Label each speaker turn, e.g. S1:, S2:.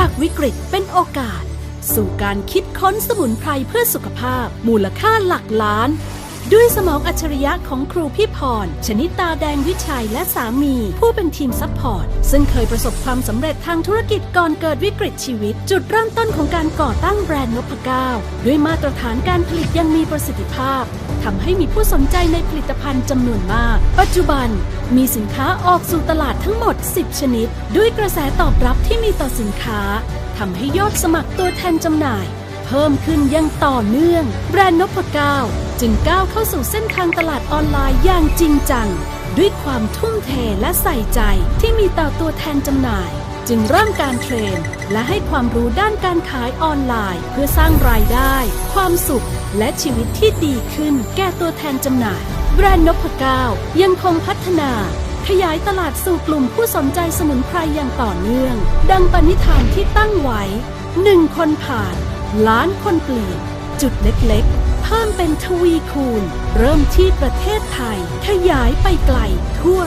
S1: จากวิกฤตเป็นโอกาส สู่การคิดค้นสมุนไพรเพื่อสุขภาพ มูลค่าหลักล้าน ด้วยสมองอัจฉริยะของครูพี่พร ชนิตาแดงวิชัยและสามี ผู้เป็นทีมซัพพอร์ต ซึ่งเคยประสบความสำเร็จทางธุรกิจก่อนเกิดวิกฤตชีวิต จุดเริ่มต้นของการก่อตั้งแบรนด์นพเก้าด้วยมาตรฐานการผลิตยังมีประสิทธิภาพทำให้มีผู้สนใจในผลิตภัณฑ์จำนวนมาก ปัจจุบันมีสินค้าออกสู่ตลาดทั้งหมด 10 ชนิด ด้วยกระแสตอบรับที่มีต่อสินค้าทำให้ยอดสมัครตัวแทนจำหน่าย เพิ่มขึ้นยังต่อเนื่อง แบรนด์นพเก้า จึงก้าวเข้าสู่เส้นทางตลาดออนไลน์อย่างจริงจัง ด้วยความทุ่มเทและใส่ใจที่มีต่อตัวแทนจำหน่าย จึงเริ่มการเทรน และให้ความรู้ด้านการขายออนไลน์ เพื่อสร้างรายได้ ความสุข และชีวิตที่ดีขึ้น แก่ตัวแทนจำหน่าย แบรนด์นพก้ายังคงพัฒนาขยายตลาดสู่กลุ่มผู้สนใจสมุนไพรอย่างต่อเนื่อง ดังปณิธานที่ตั้งไว้หนึ่งคนผ่าน ล้านคนเปลี่ยนจุดเล็กๆ เพิ่มเป็นทวีคูณ เริ่มที่ประเทศไทย ขยายไปไกลทั่ว